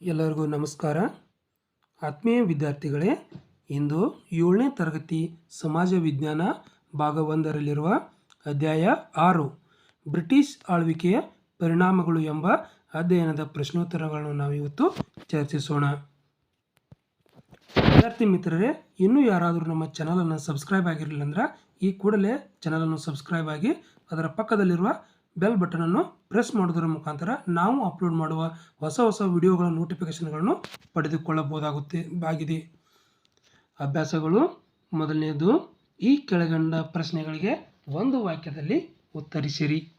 ಎಲ್ಲರಿಗೂ ನಮಸ್ಕಾರ. ಆತ್ಮೀಯ ವಿದ್ಯಾರ್ಥಿಗಳೇ, ಇಂದು ಏಳನೇ ತರಗತಿ ಸಮಾಜ ವಿಜ್ಞಾನ ಭಾಗ ಒಂದರಲ್ಲಿರುವ ಅಧ್ಯಾಯ ಆರು, ಬ್ರಿಟಿಷ್ ಆಳ್ವಿಕೆಯ ಪರಿಣಾಮಗಳು ಎಂಬ ಅಧ್ಯಯನದ ಪ್ರಶ್ನೋತ್ತರಗಳನ್ನು ನಾವು ಇವತ್ತು ಚರ್ಚಿಸೋಣ. ವಿದ್ಯಾರ್ಥಿ ಮಿತ್ರರೇ, ಇನ್ನೂ ಯಾರಾದರೂ ನಮ್ಮ ಚಾನಲನ್ನು ಸಬ್ಸ್ಕ್ರೈಬ್ ಆಗಿರಲಿಲ್ಲ ಅಂದ್ರೆ ಈ ಕೂಡಲೇ ಚಾನಲನ್ನು ಸಬ್ಸ್ಕ್ರೈಬ್ ಆಗಿ ಅದರ ಪಕ್ಕದಲ್ಲಿರುವ ಬೆಲ್ ಬಟನನ್ನು ಪ್ರೆಸ್ ಮಾಡೋದರ ಮುಖಾಂತರ ನಾವು ಅಪ್ಲೋಡ್ ಮಾಡುವ ಹೊಸ ಹೊಸ ವಿಡಿಯೋಗಳ ನೋಟಿಫಿಕೇಷನ್ಗಳನ್ನು ಪಡೆದುಕೊಳ್ಳಬಹುದಾಗುತ್ತೆ, ಆಗಿದೆ. ಅಭ್ಯಾಸಗಳು. ಮೊದಲನೆಯದು ಈ ಕೆಳಗಂಡ ಪ್ರಶ್ನೆಗಳಿಗೆ ಒಂದು ವಾಕ್ಯದಲ್ಲಿ ಉತ್ತರಿಸಿರಿ.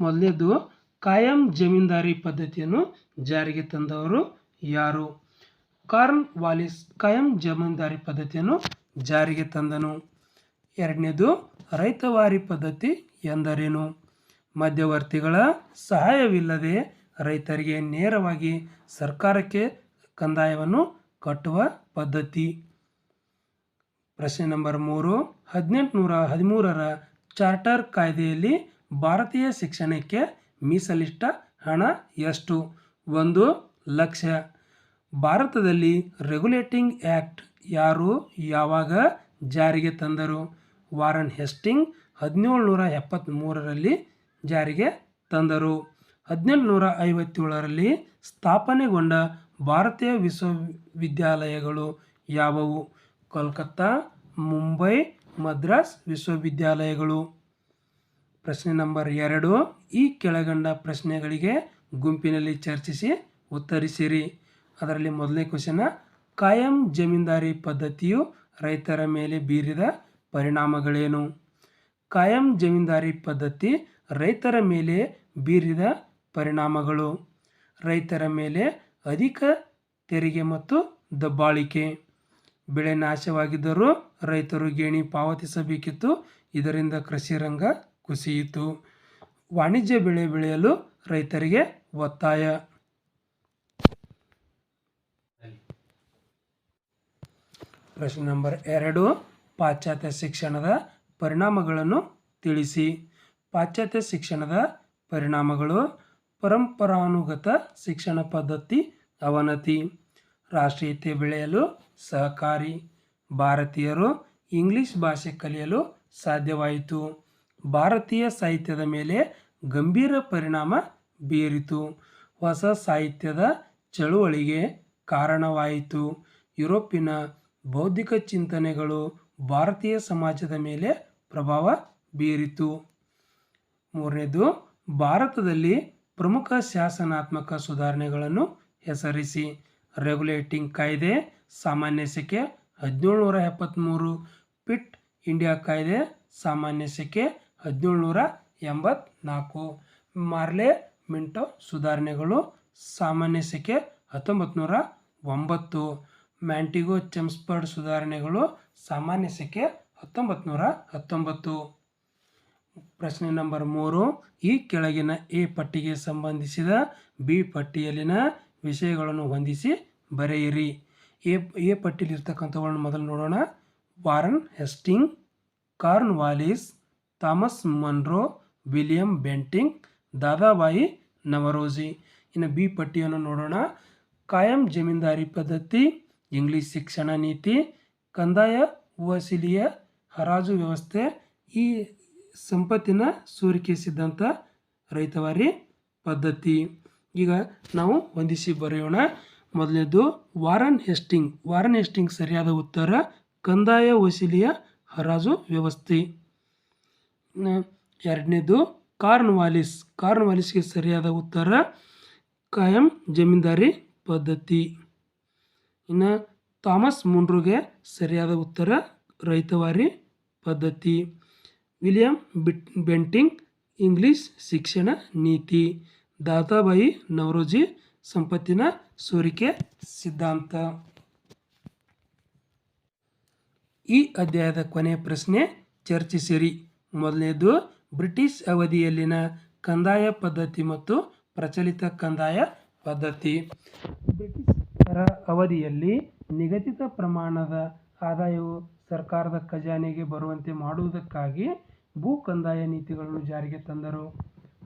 ಮೊದಲನೇದು, ಕಾಯಂ ಜಮೀನ್ದಾರಿ ಪದ್ಧತಿಯನ್ನು ಜಾರಿಗೆ ತಂದವರು ಯಾರು? ಕಾರ್ನ್ ವಾಲಿಸ್ ಕಾಯಂ ಜಮೀನ್ದಾರಿ ಪದ್ಧತಿಯನ್ನು ಜಾರಿಗೆ ತಂದನು. ಎರಡನೇದು, ರೈತವಾರಿ ಪದ್ಧತಿ ಎಂದರೇನು? ಮಧ್ಯವರ್ತಿಗಳ ಸಹಾಯವಿಲ್ಲದೆ ರೈತರಿಗೆ ನೇರವಾಗಿ ಸರ್ಕಾರಕ್ಕೆ ಕಂದಾಯವನ್ನು ಕಟ್ಟುವ ಪದ್ಧತಿ. ಪ್ರಶ್ನೆ ನಂಬರ್ ಮೂರು. ಹದಿನೆಂಟುನೂರ ಹದಿಮೂರರ ಚಾರ್ಟರ್ ಕಾಯ್ದೆಯಲ್ಲಿ ಭಾರತೀಯ ಶಿಕ್ಷಣಕ್ಕೆ ಮೀಸಲಿಟ್ಟ ಹಣ ಎಷ್ಟು? ಒಂದು ಲಕ್ಷ. ಭಾರತದಲ್ಲಿ ರೆಗ್ಯುಲೇಟಿಂಗ್ ಆ್ಯಕ್ಟ್ ಯಾರು ಯಾವಾಗ ಜಾರಿಗೆ ತಂದರು? ವಾರನ್ ಹೆಸ್ಟಿಂಗ್ ಹದಿನೇಳು ನೂರ ಎಪ್ಪತ್ತ್ಮೂರರಲ್ಲಿ ಜಾರಿಗೆ ತಂದರು. ಹದಿನೆಂಟುನೂರ ಐವತ್ತೇಳರಲ್ಲಿ ಸ್ಥಾಪನೆಗೊಂಡ ಭಾರತೀಯ ವಿಶ್ವವಿದ್ಯಾಲಯಗಳು ಯಾವುವು? ಕೋಲ್ಕತ್ತಾ, ಮುಂಬೈ, ಮದ್ರಾಸ್ ವಿಶ್ವವಿದ್ಯಾಲಯಗಳು. ಪ್ರಶ್ನೆ ನಂಬರ್ ಎರಡು. ಈ ಕೆಳಗಂಡ ಪ್ರಶ್ನೆಗಳಿಗೆ ಗುಂಪಿನಲ್ಲಿ ಚರ್ಚಿಸಿ ಉತ್ತರಿಸಿರಿ. ಅದರಲ್ಲಿ ಮೊದಲನೇ ಕ್ವಶನ, ಕಾಯಂ ಜಮೀನ್ದಾರಿ ಪದ್ಧತಿಯು ರೈತರ ಮೇಲೆ ಬೀರಿದ ಪರಿಣಾಮಗಳೇನು? ಕಾಯಂ ಜಮೀನ್ದಾರಿ ಪದ್ಧತಿ ರೈತರ ಮೇಲೆ ಬೀರಿದ ಪರಿಣಾಮಗಳು. ರೈತರ ಮೇಲೆ ಅಧಿಕ ತೆರಿಗೆ ಮತ್ತು ದಬ್ಬಾಳಿಕೆ. ಬೆಳೆ ನಾಶವಾಗಿದ್ದರೂ ರೈತರು ಗೇಣಿ ಪಾವತಿಸಬೇಕಿತ್ತು. ಇದರಿಂದ ಕೃಷಿ ರಂಗ ಕುಸಿಯಿತು. ವಾಣಿಜ್ಯ ಬೆಳೆ ಬೆಳೆಯಲು ರೈತರಿಗೆ ಒತ್ತಾಯ. ಪ್ರಶ್ನೆ ನಂಬರ್ ಎರಡು, ಪಾಶ್ಚಾತ್ಯ ಶಿಕ್ಷಣದ ಪರಿಣಾಮಗಳನ್ನು ತಿಳಿಸಿ. ಪಾಶ್ಚಾತ್ಯ ಶಿಕ್ಷಣದ ಪರಿಣಾಮಗಳು, ಪರಂಪರಾನುಗತ ಶಿಕ್ಷಣ ಪದ್ಧತಿ ಅವನತಿ. ರಾಷ್ಟ್ರೀಯತೆ ಬೆಳೆಯಲು ಸಹಕಾರಿ. ಭಾರತೀಯರು ಇಂಗ್ಲಿಷ್ ಭಾಷೆ ಕಲಿಯಲು ಸಾಧ್ಯವಾಯಿತು. ಭಾರತೀಯ ಸಾಹಿತ್ಯದ ಮೇಲೆ ಗಂಭೀರ ಪರಿಣಾಮ ಬೀರಿತು. ಹೊಸ ಸಾಹಿತ್ಯದ ಚಳುವಳಿಗೆ ಕಾರಣವಾಯಿತು. ಯುರೋಪಿನ ಬೌದ್ಧಿಕ ಚಿಂತನೆಗಳು ಭಾರತೀಯ ಸಮಾಜದ ಮೇಲೆ ಪ್ರಭಾವ ಬೀರಿತು. ಮೂರನೇದು, ಭಾರತದಲ್ಲಿ ಪ್ರಮುಖ ಶಾಸನಾತ್ಮಕ ಸುಧಾರಣೆಗಳನ್ನು ಹೆಸರಿಸಿ. ರೆಗ್ಯುಲೇಟಿಂಗ್ ಕಾಯ್ದೆ, ಸಾಮಾನ್ಯ ಸೆಕೆ ಹದಿನೇಳುನೂರ ಎಪ್ಪತ್ತ್ಮೂರು ಪಿಟ್ ಇಂಡಿಯಾ ಕಾಯ್ದೆ, ಸಾಮಾನ್ಯ ಸೆಕೆ ಹದಿನೇಳುನೂರ ಎಂಬತ್ನಾಲ್ಕು ಮಾರ್ಲೆ ಮಿಂಟೋ ಸುಧಾರಣೆಗಳು, ಸಾಮಾನ್ಯ ಸೆಕೆ ಹತ್ತೊಂಬತ್ತು ನೂರ ಒಂಬತ್ತು ಮ್ಯಾಂಟಿಗೋ ಚೆಮ್ಸ್ಪರ್ಡ್ ಸುಧಾರಣೆಗಳು, ಸಾಮಾನ್ಯ ಸೆಕೆ ಹತ್ತೊಂಬತ್ತು ನೂರ ಹತ್ತೊಂಬತ್ತು ಪ್ರಶ್ನೆ ನಂಬರ್ ಮೂರು. ಈ ಕೆಳಗಿನ ಎ ಪಟ್ಟಿಗೆ ಸಂಬಂಧಿಸಿದ ಬಿ ಪಟ್ಟಿಯಲ್ಲಿನ ವಿಷಯಗಳನ್ನು ಹೊಂದಿಸಿ ಬರೆಯಿರಿ. ಎ ಎ ಪಟ್ಟಿಯಲ್ಲಿರ್ತಕ್ಕಂಥವುಗಳನ್ನು ಮೊದಲು ನೋಡೋಣ. Warren Hastings, Cornwallis, Thomas Munro, William Bentinck, Dadabhai Naoroji. ಇನ್ನು ಬಿ ಪಟ್ಟಿಯನ್ನು ನೋಡೋಣ. ಕಾಯಂ ಜಮೀನ್ದಾರಿ ಪದ್ಧತಿ, ಇಂಗ್ಲಿಷ್ ಶಿಕ್ಷಣ ನೀತಿ, ಕಂದಾಯ ವಸೂಲಿಯ ಹರಾಜು ವ್ಯವಸ್ಥೆ, ಈ ಸಂಪತ್ತಿನ ಸೋರಿಕೆ ಸಿದ್ಧಾಂತ ರೈತವಾರಿ ಪದ್ಧತಿ. ಈಗ ನಾವು ಹೊಂದಿಸಿ ಬರೆಯೋಣ. ಮೊದಲನೇದು, ವಾರನ್ ಹೆಸ್ಟಿಂಗ್. ವಾರನ್ ಹೆಸ್ಟಿಂಗ್ ಸರಿಯಾದ ಉತ್ತರ, ಕಂದಾಯ ವಸೂಲಿಯ ಹರಾಜು ವ್ಯವಸ್ಥೆ. ಎರಡನೇದು, ಕಾರ್ನ್ ವಾಲಿಸ್. ಕಾರ್ನ್ ವಾಲಿಸ್ಗೆ ಸರಿಯಾದ ಉತ್ತರ, ಕಾಯಂ ಜಮೀನ್ದಾರಿ ಪದ್ಧತಿ. ಇನ್ನು, ಥಾಮಸ್ ಮುನ್ರುಗೆ ಸರಿಯಾದ ಉತ್ತರ, ರೈತವಾರಿ ಪದ್ಧತಿ. ವಿಲಿಯಂ ಬಿಟ್ ಬೆಂಟಿಂಗ್, ಇಂಗ್ಲಿಷ್ ಶಿಕ್ಷಣ ನೀತಿ, ದಾತಾಬಾಯಿ ನವರೋಜಿ ಸಂಪತ್ತಿನ ಸೋರಿಕೆ ಸಿದ್ಧಾಂತ. ಈ ಅಧ್ಯಾಯದ ಕೊನೆ ಪ್ರಶ್ನೆ ಚರ್ಚಿಸಿರಿ. ಮೊದಲನೇದು, ಬ್ರಿಟಿಷ್ ಅವಧಿಯಲ್ಲಿನ ಕಂದಾಯ ಪದ್ಧತಿ ಮತ್ತು ಪ್ರಚಲಿತ ಕಂದಾಯ ಪದ್ಧತಿ. ಬ್ರಿಟಿಷರ ಅವಧಿಯಲ್ಲಿ ನಿಗದಿತ ಪ್ರಮಾಣದ ಆದಾಯವು ಸರ್ಕಾರದ ಖಜಾನೆಗೆ ಬರುವಂತೆ ಮಾಡುವುದಕ್ಕಾಗಿ ಭೂ ಕಂದಾಯ ನೀತಿಗಳನ್ನು ಜಾರಿಗೆ ತಂದರು.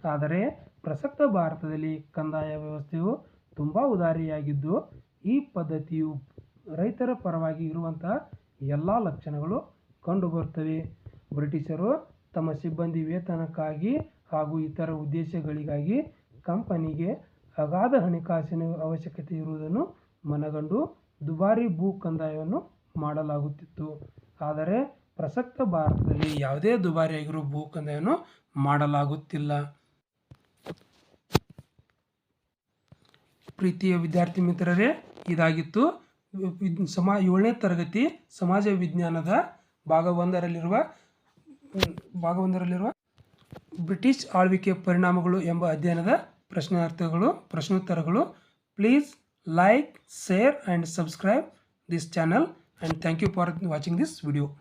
ಆದರೆ ಪ್ರಸಕ್ತ ಭಾರತದಲ್ಲಿ ಕಂದಾಯ ವ್ಯವಸ್ಥೆಯು ತುಂಬ ಉದಾರಿಯಾಗಿದ್ದು, ಈ ಪದ್ಧತಿಯು ರೈತರ ಪರವಾಗಿ ಇರುವಂತಹ ಎಲ್ಲ ಲಕ್ಷಣಗಳು ಕಂಡುಬರುತ್ತವೆ. ಬ್ರಿಟಿಷರು ತಮ್ಮ ಸಿಬ್ಬಂದಿ ವೇತನಕ್ಕಾಗಿ ಹಾಗೂ ಇತರ ಉದ್ದೇಶಗಳಿಗಾಗಿ ಕಂಪನಿಗೆ ಅಗಾಧ ಹಣಕಾಸಿನ ಅವಶ್ಯಕತೆ ಇರುವುದನ್ನು ಮನಗಂಡು ದುಬಾರಿ ಭೂ ಕಂದಾಯವನ್ನು ಮಾಡಲಾಗುತ್ತಿತ್ತು. ಆದರೆ ಪ್ರಸಕ್ತ ಭಾರತದಲ್ಲಿ ಯಾವುದೇ ದುಬಾರಿಯಾಗಿರೋ ಭೂ ಕಂದಾಯವನ್ನು ಮಾಡಲಾಗುತ್ತಿಲ್ಲ. ಪ್ರೀತಿಯ ವಿದ್ಯಾರ್ಥಿ ಮಿತ್ರರೇ, ಇದಾಗಿತ್ತು. ಸಮ ಏಳನೇ ತರಗತಿ ಸಮಾಜ ವಿಜ್ಞಾನದ ಭಾಗ ಒಂದರಲ್ಲಿರುವ ಭಾಗ ಒಂದರಲ್ಲಿರುವ ಬ್ರಿಟಿಷ್ ಆಳ್ವಿಕೆ ಪರಿಣಾಮಗಳು ಎಂಬ ಅಧ್ಯಯನದ ಪ್ರಶ್ನಾರ್ಥಗಳು ಪ್ರಶ್ನೋತ್ತರಗಳು. Please like, share and subscribe this channel. and thank you for watching this video.